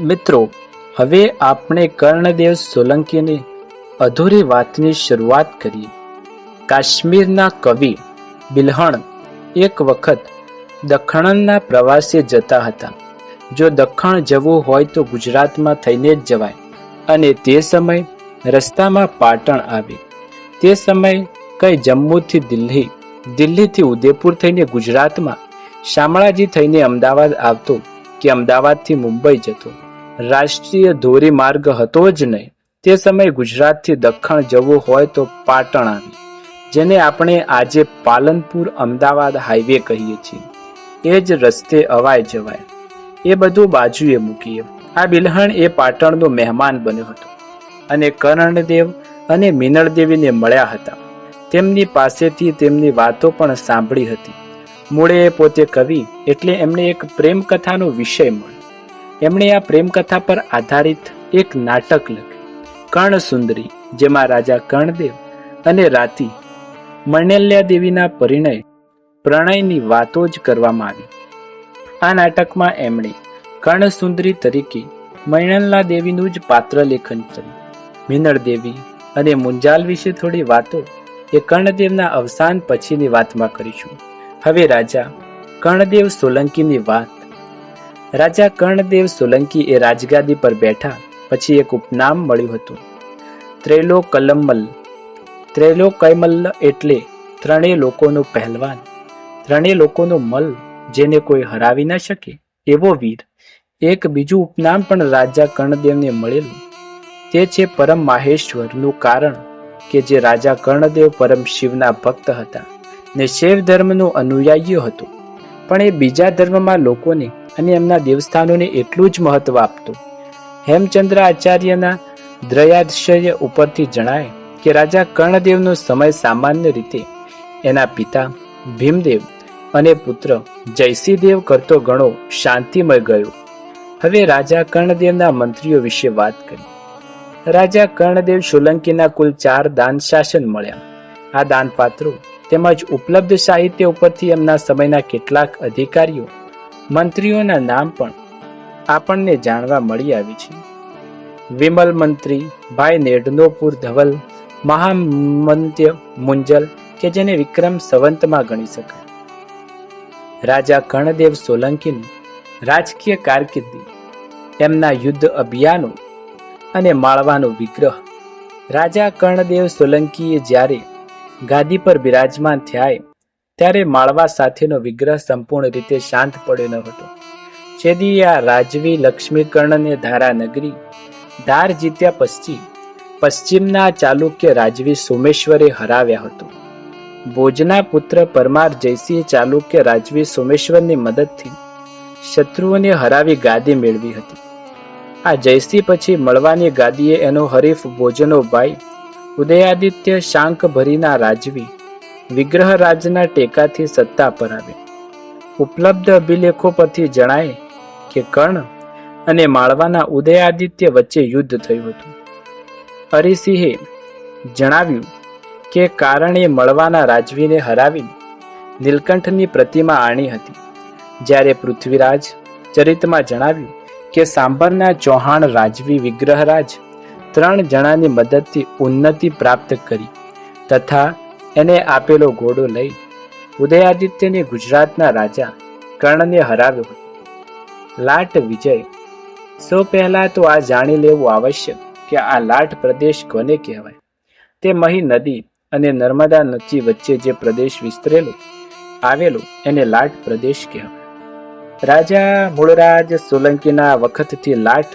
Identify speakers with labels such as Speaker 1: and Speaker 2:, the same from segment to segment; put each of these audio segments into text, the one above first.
Speaker 1: મિત્રો, હવે આપણે કર્ણદેવ સોલંકીની અધૂરી વાતની શરૂઆત કરીએ. કાશ્મીરના કવિ બિલહણ એક વખત દખણના પ્રવાસે જતા હતા. જો દખણ જવું હોય તો ગુજરાતમાં થઈને જ જવાય. અને તે સમય રસ્તામાં પાટણ આવે. તે સમય કઈ જમ્મુથી દિલ્હી, દિલ્હીથી ઉદયપુર થઈને ગુજરાતમાં શામળાજી થઈને અમદાવાદ આવતો કે અમદાવાદથી મુંબઈ જતો. રાષ્ટ્રીય ધોરી માર્ગ હતો જ નહીં. તે સમયે ગુજરાતથી દખ્ખણ જવું હોય તો પાટણ આવે જેને આપણે આજે પાલનપુર અમદાવાદ હાઈવે કહીએ છીએ. એ જ રસ્તે અવાય જવાય. એ બધું બાજુએ મૂકીએ. આ બિલહણ એ પાટણનો મહેમાન બન્યો હતો. અને કરણદેવ અને મિનળદેવીને મળ્યા હતા. તેમની પાસેથી તેમની વાતો પણ સાંભળી હતી. મૂળે પોતે કવિ એટલે એમને એક પ્રેમ કથાનો વિષય મળ્યો. એમણે આ પ્રેમકથા પર આધારિત એક નાટક લખ્યું. કર્ણસુંદરી, જેમાં રાજા કર્ણદેવ અને રાતી મણેલ્યા દેવીના પરિણય, પ્રણયની વાતો જ કરવામાં આવી. આ નાટકમાં એમણે કર્ણસુંદરી તરીકે મૈણલના દેવીનું જ પાત્ર લેખન કર્યું. મિનળ દેવી અને મુંજાલ વિશે થોડી વાતો એ કર્ણદેવના અવસાન પછીની વાતમાં કરીશું. હવે રાજા કર્ણદેવ સોલંકીની વાત રાજા કર્ણદેવ સોલંકી એ રાજગાદી પર બેઠા, પછી એક ઉપનામ મળ્યું હતું. ત્રૈલોકલમલ. ત્રૈલોકૈમલ્લ એટલે ત્રણેય લોકોનો પહેલવાન. ત્રણેય લોકોનો મલ જેને કોઈ હરાવી ન શકે, એવો વીર. એક બીજું ઉપનામ પણ રાજા કર્ણદેવને મળેલું. તે છે પરમ માહેશ્વરનું કારણ કે જે રાજા કર્ણદેવ પરમ શિવના ભક્ત હતા ને શૈવ ધર્મનો અનુયાયી હતો. પણ એ બીજા ધર્મમાં લોકોને અને એમના દેવસ્થાનોને એટલું જ મહત્વ આપતો. હેમચંદ્ર આચાર્યના દ્રયાશ્ચર્ય ઉપરથી જણાય કે રાજા કર્ણદેવનો સમય સામાન્ય રીતે એના પિતા ભીમદેવ અને પુત્ર જયસિંહદેવ કરતો ઘણો શાંતિમય ગયો. હવે રાજા કર્ણદેવના મંત્રીઓ વિશે વાત કરી. રાજા કર્ણદેવ સોલંકીના કુલ ચાર દાન શાસન મળ્યા. આ દાનપાત્રો તેમજ ઉપલબ્ધ સાહિત્ય ઉપરથી એમના સમયના કેટલાક અધિકારીઓ મંત્રીઓના નામ પણ આપણને જાણવા મળી આવી છે. વિમલ મંત્રી, ભાઈ નેડનોપુર ધવલ, મહામંત્ય મુંજલ કે જેને વિક્રમ સંવંતમાં ગણી શકાય. રાજા કર્ણદેવ સોલંકીની રાજકીય કારકિર્દી, એમના યુદ્ધ અભિયાનો અને માળવાનો વિગ્રહ રાજા કર્ણદેવ સોલંકીએ જ્યારે ગાદી પર બિરાજમાન થયા ત્યારે માળવા સાથેનો વિગ્રહ સંપૂર્ણ રીતે શાંત પડ્યો ન હતો. છેદી આ રાજવી લક્ષ્મીકર્ણને ધારા નગરી ધાર જીત્યા પશ્ચિમ. પશ્ચિમના ચાલુક્ય રાજવી સોમેશ્વરે હરાવ્યા હતો. ભોજના પુત્ર પરમાર જયસિંહ ચાલુક્ય રાજવી સોમેશ્વરની મદદથી શત્રુઓને હરાવી ગાદી મેળવી હતી. આ જયસિંહ પછી મળવાની ગાદીએ એનો હરીફ ભોજનો ભાઈ ઉદયાદિત્ય શાંક ભરીના રાજવી વિગ્રહ રાજના ટેકાથી સત્તા પર આવે. ઉપલબ્ધ અભિલેખો પરથી જણાય કે કર્ણ અને માળવાના ઉદયાદિત્ય વચ્ચે યુદ્ધ થયું હતું. હરિસિંહે જણાવ્યું કે કારણે મળવાના રાજવીને હરાવી નીલકંઠની પ્રતિમા આણી હતી. જ્યારે પૃથ્વીરાજ ચરિતમાં જણાવ્યું કે સાંભરના ચૌહાણ રાજવી વિગ્રહરાજ ત્રણ જણાની મદદથી ઉન્નતિ પ્રાપ્ત કરી તથા એને આપેલો ઘોડો લઈ ઉદયાદિત્યને ગુજરાતના રાજા કર્ણને હરાવ્યો હતો. લાટ વિજય, સૌ પહેલા તો આ જાણી લેવું આવશ્યક કે આ લાટ પ્રદેશ કોને કહેવાય? તે મહી નદી અને નર્મદા નદી વચ્ચે જે પ્રદેશ વિસ્તરેલો, આવેલો એને લાટ પ્રદેશ કહેવાય. રાજા મૂળરાજ સોલંકીના વખતથી લાટ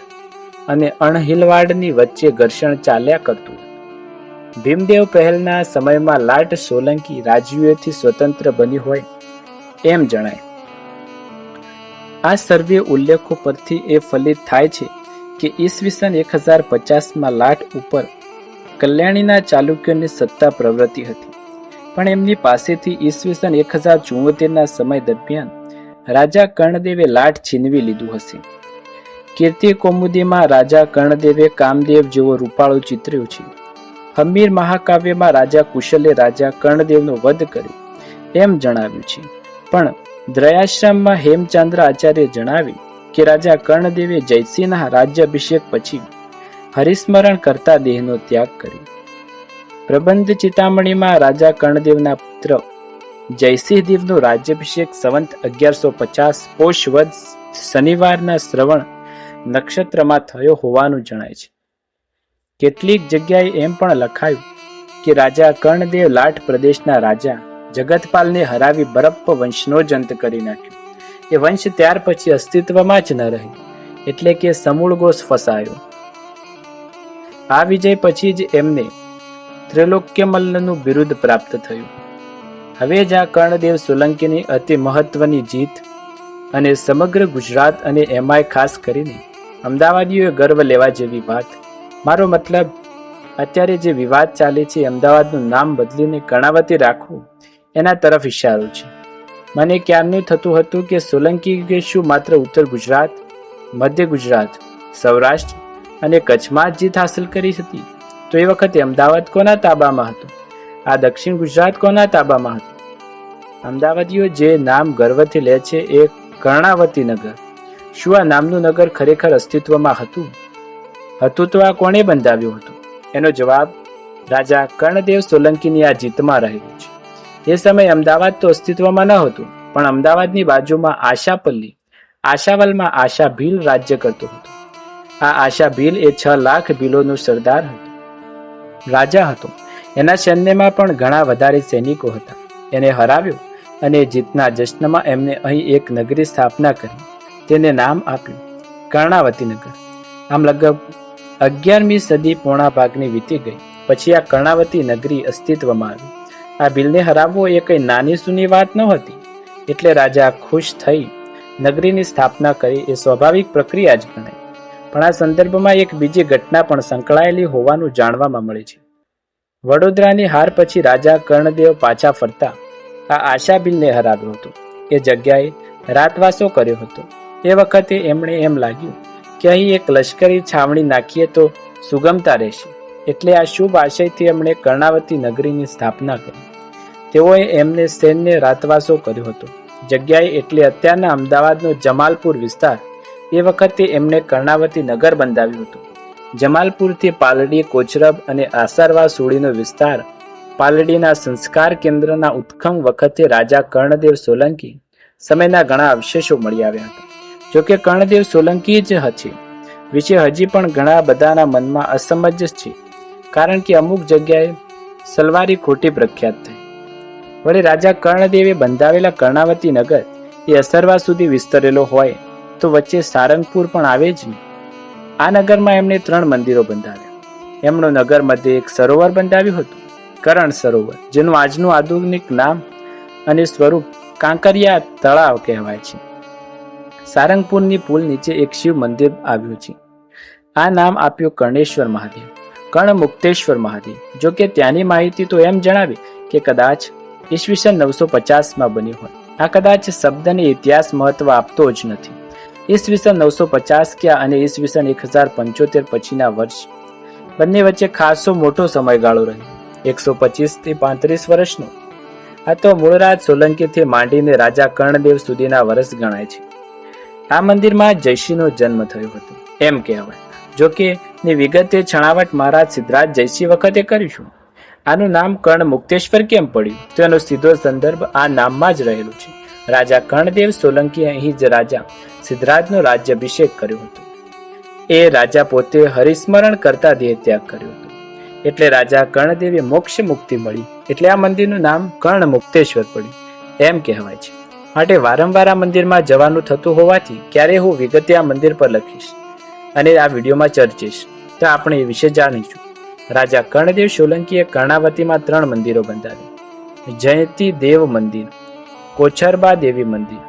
Speaker 1: અને અણહિલવાડની વચ્ચે ઘર્ષણ ચાલ્યા કરતું. ભીમદેવ પહેલના સમયમાં લાટ સોલંકી રાજવીઓથી સ્વતંત્ર બની હોય એમ જણાય. આ સર્વે ઉલ્લેખો પરથી એ ફલિત થાય છે કે ઈસવીસન એક હજાર પચાસમાં લાટ ઉપર કલ્યાણીના ચાલુક્યોની સત્તા પ્રવૃત્તિ હતી. પણ એમની પાસેથી ઈસવીસન એક હજાર ચુંવોતેરના સમય દરમિયાન રાજા કર્ણદેવે લાટ છીનવી લીધું હશે. કીર્તિ કૌમુદીમાં રાજા કર્ણદેવે કામદેવ જેવો રૂપાળો ચિત્ર્યું છે. હમીર મહાકાવ્યમાં રાજા કુશલે રાજા કર્ણદેવનો વધ કર્યો એમ જણાવ્યું છે. પણ દ્રયાશ્રમમાં હેમચંદ્ર આચાર્ય જણાવ્યું કે રાજા કર્ણદેવે જયસિંહના રાજ્યાભિષેક પછી હરિસ્મરણ કરતા દેહનો ત્યાગ કર્યો. પ્રબંધ ચિતામણીમાં રાજા કર્ણદેવના પુત્ર જયસિંહ દેવનો રાજ્યાભિષેક સંવંત અગિયારસો પચાસ પોષ વદ શનિવારના શ્રવણ નક્ષત્રમાં થયો હોવાનું જણાય છે. કેટલીક જગ્યાએ એમ પણ લખાયું કે રાજા કર્ણદેવ લાઠ પ્રદેશના રાજા જગતપાલને હરાવી બરપ્પ વંશનો જ અંત કરી નાખ્યો. એ વંશ ત્યાર પછી અસ્તિત્વમાં જ ન રહી, એટલે કે સમૂળ ફસાયો. આ વિજય પછી જ એમને ત્રિલોક્યમલ્લનું બિરુદ પ્રાપ્ત થયું. હવે જ આ કર્ણદેવ સોલંકીની અતિ મહત્વની જીત અને સમગ્ર ગુજરાત અને એમાંય ખાસ કરીને અમદાવાદીઓએ ગર્વ લેવા જેવી વાત મારો મતલબ, અત્યારે જે વિવાદ ચાલે છે, અમદાવાદનું નામ બદલીને કર્ણાવતી રાખવું, એના તરફ ઇશારો છે. મને ક્યારનું થતું હતું કે સોલંકી કે શું માત્ર ઉત્તર ગુજરાત, મધ્ય ગુજરાત, સૌરાષ્ટ્ર અને કચ્છમાં જીત હાંસલ કરી હતી? તો એ વખતે અમદાવાદ કોના તાબામાં હતું? આ દક્ષિણ ગુજરાત કોના તાબામાં હતું? અમદાવાદીઓ જે નામ ગર્વથી લે છે એ કર્ણાવતી નગર શું આ નામનું નગર ખરેખર અસ્તિત્વમાં હતું? હતું તો આ કોણે બંધાવ્યું હતું? એનો જવાબ, રાજા કર્ણદેવ સોલંકીની આ જીતમાં રહેલો છે. એ સમયે અમદાવાદ તો અસ્તિત્વમાં ન હતું પણ અમદાવાદની બાજુમાં આશાપલ્લી, આશાવલમાં આશા ભીલ રાજ્ય કરતો હતો. આ આશા ભીલ એ છ લાખ ભીલોનો સરદાર હતો. રાજા હતો. એના સૈન્યમાં પણ ઘણા વધારે સૈનિકો હતા. એને હરાવ્યો અને જીતના જશ્નમાં એમને અહીં એક નગરી સ્થાપના કરી. તેને નામ આપ્યું કર્ણાવતી નગર આમ લગભગ અગિયારમી સદી પોણા ભાગની વીતી ગઈ. પછી આ કર્ણાવતી નગરી અસ્તિત્વમાં આવી. આ બિલને હરાવવો એ કઈ નાની સૂની વાત નહોતી એટલે રાજા ખુશ થઈ નગરીની સ્થાપના કરી એ સ્વાભાવિક પ્રક્રિયા જ ગણાય. પણ આ સંદર્ભમાં એક બીજી ઘટના પણ સંકળાયેલી હોવાનું જાણવામાં મળે છે. વડોદરાની હાર પછી રાજા કર્ણદેવ પાછા ફરતા. આ આશા બિલને હરાવ્યો હતો. એ જગ્યાએ રાતવાસો કર્યો હતો. એ વખતે એમણે એમ લાગ્યું કે અહીં એક લશ્કરી છાવણી નાખીએ તો સુગમતા રહેશે. એટલે આ શુભ આશયથી એમણે કર્ણાવતી નગરીની સ્થાપના કરી. તેઓએ એમને સૈન્ય રાતવાસો કર્યો હતો. જગ્યાએ એટલે અત્યારના અમદાવાદનો જમાલપુર વિસ્તાર. એ વખતે એમણે કર્ણાવતી નગર બંધાવ્યું હતું. જમાલપુરથી પાલડી, કોચરબ અને આસારવા સુડીનો વિસ્તાર પાલડીના સંસ્કાર કેન્દ્રના ઉત્ખમ વખતે રાજા કર્ણદેવ સોલંકી સમયના ઘણા અવશેષો મળી આવ્યા હતા. જોકે કર્ણદેવ સોલંકી જ હતી. વિશે હજી પણ ઘણા બધાના મનમાં અસમજ છે, કારણ કે અમુક જગ્યાએ સલવારી ખોટી પ્રખ્યાત થઈ. વળી રાજા કર્ણદેવે બંધાવેલા કર્ણાવતી નગર એ અસરવા સુધી વિસ્તરેલો હોય, તો વચ્ચે સારંગપુર પણ આવે જ નહીં. આ નગરમાં એમણે ત્રણ મંદિરો બંધાવ્યા. એમનો નગર મધ્યે એક સરોવર બંધાવ્યું હતું, કરણ સરોવર, જેનું આજનું આધુનિક નામ અને સ્વરૂપ કાંકરિયા તળાવ કહેવાય છે. સારંગપુરની પુલ નીચે એક શિવ મંદિર આવ્યું છે. આ નામ આપ્યું કર્ણેશ્વર મહાદેવ કર્ણ મુક્તેશ્વર મહાદેવ. જો કે ત્યાંની માહિતી તો એમ જણાવી કે કદાચ ઈસવીસન નવસો પચાસમાં બન્યું હોય. આ કદાચ શબ્દને ઇતિહાસ મહત્વ આપતો જ નથી. ઈસવીસન નવસો પચાસ ક્યાં અને ઈસવીસન એક હજાર પંચોતેર પછીના વર્ષ બંને વચ્ચે ખાસો મોટો સમયગાળો રહ્યો. એકસો પચીસથી પાંત્રીસ વર્ષનો. આ તો મૂળરાજ સોલંકીથી માંડીને રાજા કર્ણદેવ સુધીના વર્ષ ગણાય છે. આ મંદિરમાં જયસિંહનો જન્મ થયો હતો. એમ કહેવાય. જો કે વિગતે છણાવટ મહારાજ સિદ્ધરાજ જયસિંહ વખતે કરીશું આનું નામ કર્ણ મુક્તેશ્વર કેમ પડ્યું? તો સીધો સંદર્ભ આ નામમાં જ રહેલું છે. રાજા કર્ણદેવ સોલંકી અહીં જ રાજા સિદ્ધરાજનો રાજ્યાભિષેક કર્યો હતો. એ રાજા પોતે હરિસ્મરણ કરતા દેહ ત્યાગ કર્યો હતો. એટલે રાજા કર્ણદેવે મોક્ષ મુક્તિ મળી. એટલે આ મંદિરનું નામ કર્ણ મુક્તેશ્વર પડ્યું. એમ કહેવાય છે. માટે વારંવાર આ મંદિરમાં જવાનું થતું હોવાથી ક્યારે હું વિગતે આ મંદિર પર લખીશ અને આ વિડીયોમાં ચર્ચીશ. તો આપણે એ વિશે જાણીશું. રાજા કર્ણદેવ સોલંકીએ કર્ણાવતીમાં ત્રણ મંદિરો બંધાવ્યા જયંતી દેવ મંદિર, કોછરબા દેવી મંદિર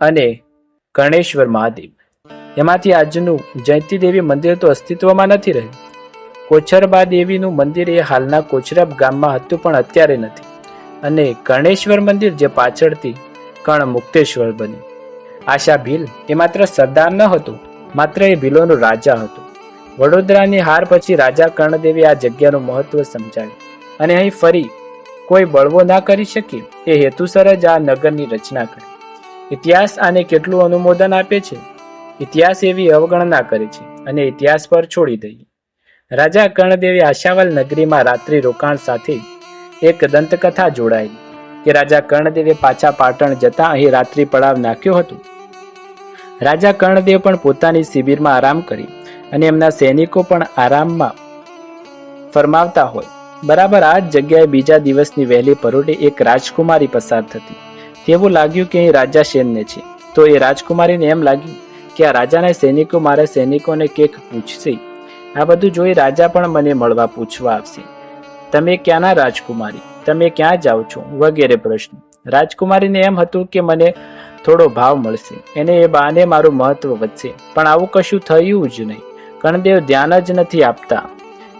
Speaker 1: અને કર્ણેશ્વર મહાદેવ. એમાંથી આજનું જયંતી દેવી મંદિર તો અસ્તિત્વમાં નથી રહ્યું. કોછરબા દેવીનું મંદિર એ હાલના કોચરબ ગામમાં હતું પણ અત્યારે નથી. અને કર્ણેશ્વર મંદિર જે પાછળથી કર્ણ મુક્તેશ્વર બન્યું. આશા ભીલ એ માત્ર સરદાર ન હતું, માત્ર એ ભીલોનો રાજા હતો. વડોદરાની હાર પછી રાજા કર્ણદેવે આ જગ્યાનું મહત્વ સમજાવ્યું અને અહીં ફરી કોઈ બળવો ના કરી શકે એ હેતુસર જ આ નગરની રચના કરી. ઇતિહાસ આને કેટલું અનુમોદન આપે છે? ઇતિહાસ એવી અવગણના કરે છે અને ઇતિહાસ પર છોડી દઈએ. રાજા કર્ણદેવી આશાવલ નગરીમાં રાત્રિ રોકાણ સાથે એક દંતકથા જોડાયેલી. કે રાજા કર્ણદેવે પાછા પાટણ જતા અહીં રાત્રિ પડાવ નાખ્યો હતો. રાજા કર્ણદેવ પણ પોતાની શિબિરમાં આરામ કરી અને એમના સૈનિકો પણ આરામમાં ફરમાવતા હોય. બરાબર આ જ જગ્યાએ બીજા દિવસની વહેલી પરોઢે એક રાજકુમારી પસાર થતી. તેવું લાગ્યું કે અહીં રાજા સેનને છે. તો એ રાજકુમારીને એમ લાગ્યું કે આ રાજાના સૈનિકો મારા સૈનિકોને કેક પૂછશે. આ બધું જોઈ રાજા પણ મને મળવા પૂછવા આવશે. તમે ક્યાંના રાજકુમારી? તમે ક્યાં જાઓ છો? વગેરે પ્રશ્ન. રાજકુમારીને એમ હતું કે મને થોડો ભાવ મળશે. એને એ બહાને મારું મહત્વ વધશે. પણ આવું કશું થયું જ નહીં. કર્ણદેવ ધ્યાન જ નથી આપતા.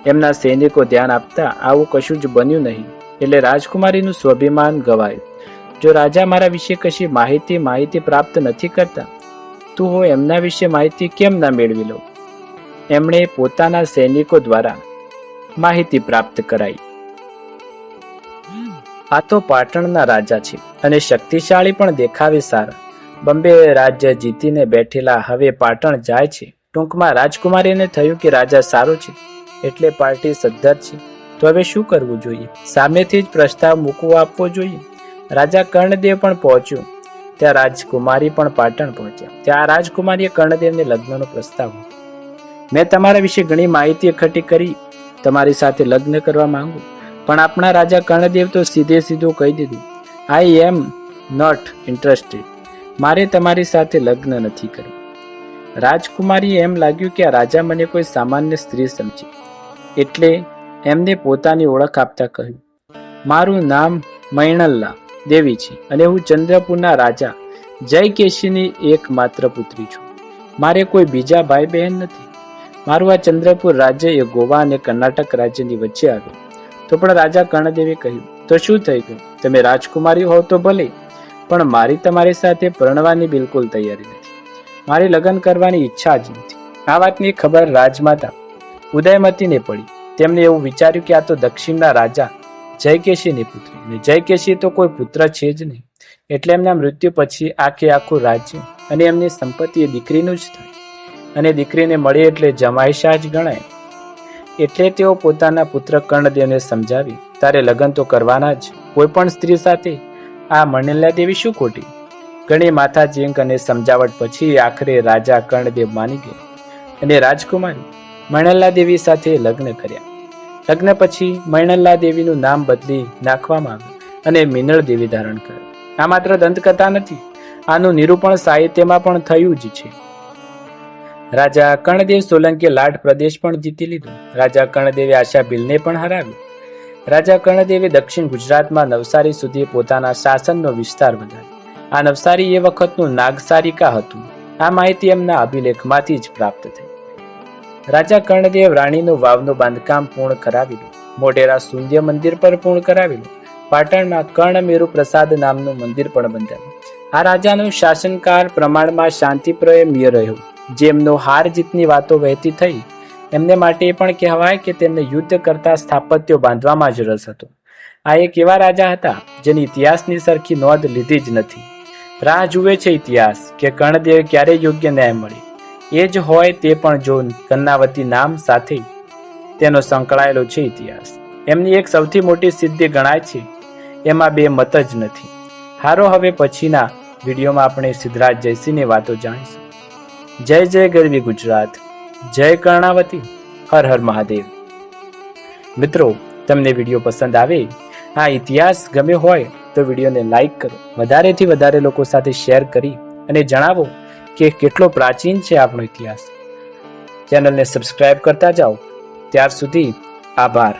Speaker 1: એમના સૈનિકો ધ્યાન આપતા આવું કશું જ બન્યું નહીં. એટલે રાજકુમારીનું સ્વાભિમાન ગવાયું. જો રાજા મારા વિશે કશી માહિતી માહિતી પ્રાપ્ત નથી કરતા, તો હું એમના વિશે માહિતી કેમ ના મેળવી લઉં એમણે પોતાના સૈનિકો દ્વારા માહિતી પ્રાપ્ત કરાઈ. આ તો પાટણના રાજા છે અને શક્તિશાળી પણ દેખાવે સારા. બોમ્બે રાજ્ય જીતીને બેઠેલા હવે પાટણ જાય છે. ટૂંકમાં રાજકુમારીને થયું કે રાજા સારો છે, એટલે પાર્ટી સદ્ધર છે. તો હવે શું કરવું જોઈએ? સામેથી જ પ્રસ્તાવ મૂકવો આપવો જોઈએ? રાજા કર્ણદેવ પણ પહોંચ્યો. ત્યાં રાજકુમારી પણ પાટણ પહોંચ્યા. ત્યાં રાજકુમારીએ કર્ણદેવને લગ્નનો પ્રસ્તાવ મૂક્યો. મેં તમારા વિશે ઘણી માહિતી એકઠી કરી. તમારી સાથે લગ્ન કરવા માંગુ. પણ આપણા રાજા કર્ણદેવ તો સીધે સીધું કહી દીધું આઈ એમ નોટ ઇન્ટરેસ્ટેડ મારે તમારી સાથે લગ્ન નથી કરવું. રાજકુમારી એમ લાગ્યું કે આ રાજા મને કોઈ સામાન્ય સ્ત્રી સમજે. એટલે એમને પોતાની ઓળખ આપતા કહ્યું, મારું નામ મૈણલ્લા દેવી છે અને હું ચંદ્રપુરના રાજા જય કેશીની એકમાત્ર પુત્રી છું. મારે કોઈ બીજા ભાઈ બહેન નથી. મારું આ ચંદ્રપુર રાજ્ય એ ગોવા અને કર્ણાટક રાજ્યની વચ્ચે આવ્યું. તો પણ રાજા કર્ણદેવે કહ્યું, તો શું થઈ ગયું? તમે રાજકુમારી હોવ તો ભલે, પણ મારી તમારી સાથે પરણવાની બિલકુલ તૈયારી નથી. મારી લગ્ન કરવાની ઈચ્છા જ નથી. આ વાતની ખબર રાજમાતા ઉદયમતીને પડી. તેમણે એવું વિચાર્યું કે આ તો દક્ષિણના રાજા જયકેશીની પુત્રી ને જયકેશી તો કોઈ પુત્ર છે જ નહીં. એટલે એમના મૃત્યુ પછી આખે આખું રાજ્ય અને એમની સંપત્તિ એ દીકરીનું જ થાય. અને દીકરીને મળે એટલે જમાઈશા જ ગણાય. એટલે તેઓ પોતાના પુત્ર કર્ણદેવને સમજાવી, તારે લગ્ન તો કરવાના જ. કોઈ પણ સ્ત્રી સાથે આ મણિલા દેવી શું ખોટી ઘણી માથા જીંક અને સમજાવટ પછી આખરે રાજા કર્ણદેવ માની ગયા અને રાજકુમારી મણેલા દેવી સાથે લગ્ન કર્યા. લગ્ન પછી મૈણલ્લા દેવીનું નામ બદલી નાખવામાં આવ્યું અને મિનળ દેવી ધારણ કર્યું. આ માત્ર દંતકથા નથી, આનું નિરૂપણ સાહિત્યમાં પણ થયું જ છે. રાજા કર્ણદેવ સોલંકીએ લાડ પ્રદેશ પણ જીતી લીધો. રાજા કર્ણદેવે આશા ભીલને પણ હરાવ્યું. રાજા કર્ણદેવે દક્ષિણ ગુજરાતમાં નવસારી સુધી પોતાના શાસનનો વિસ્તાર વધાર્યો. આ નવસારી એ વખતનું નાગસારિકા હતું. આ માહિતી એમના અભિલેખમાંથી જ પ્રાપ્ત થઈ. રાજા કર્ણદેવ રાણીનું વાવનું બાંધકામ પૂર્ણ કરાવેલું મોઢેરા સૂર્ય મંદિર પર પૂર્ણ કરાવેલું પાટણમાં કર્ણમેરુ પ્રસાદ નામનું મંદિર પણ બંધાયું. આ રાજાનું શાસનકાળ પ્રમાણમાં શાંતિપ્રિય રહ્યો. જેમનો હાર જીતની વાતો વહેતી થઈ, એમને માટે એ પણ કહેવાય કે તેમને યુદ્ધ કરતા સ્થાપત્યો બાંધવામાં જ રસ હતો. આ એક એવા રાજા હતા, જેની ઇતિહાસની સરખી નોંધ લીધી જ નથી. રાહ જુએ છે ઇતિહાસ કે કર્ણદેવ ક્યારે યોગ્ય ન્યાય મળે. એ જ હોય તે પણ જો કન્નાવતી નામ સાથે તેનો સંકળાયેલો છે ઇતિહાસ. એમની એક સૌથી મોટી સિદ્ધિ ગણાય છે, એમાં બે મત જ નથી. હારો હવે પછીના વિડીયોમાં આપણે સિદ્ધરાજ જયસિંહની વાતો જાણીશું. જય જય ગરવી ગુજરાત, જય કર્ણાવતી, હર હર મહાદેવ. મિત્રો, તમને વીડિયો પસંદ આવે, આ ઇતિહાસ ગમ્યો હોય, તો વિડીયોને લાઈક કરો. વધારેથી વધારે લોકો સાથે શેર કરી અને જણાવો કે કેટલો પ્રાચીન છે આપણો ઇતિહાસ. ચેનલને સબસ્ક્રાઇબ કરતા જાઓ. ત્યાર સુધી આભાર.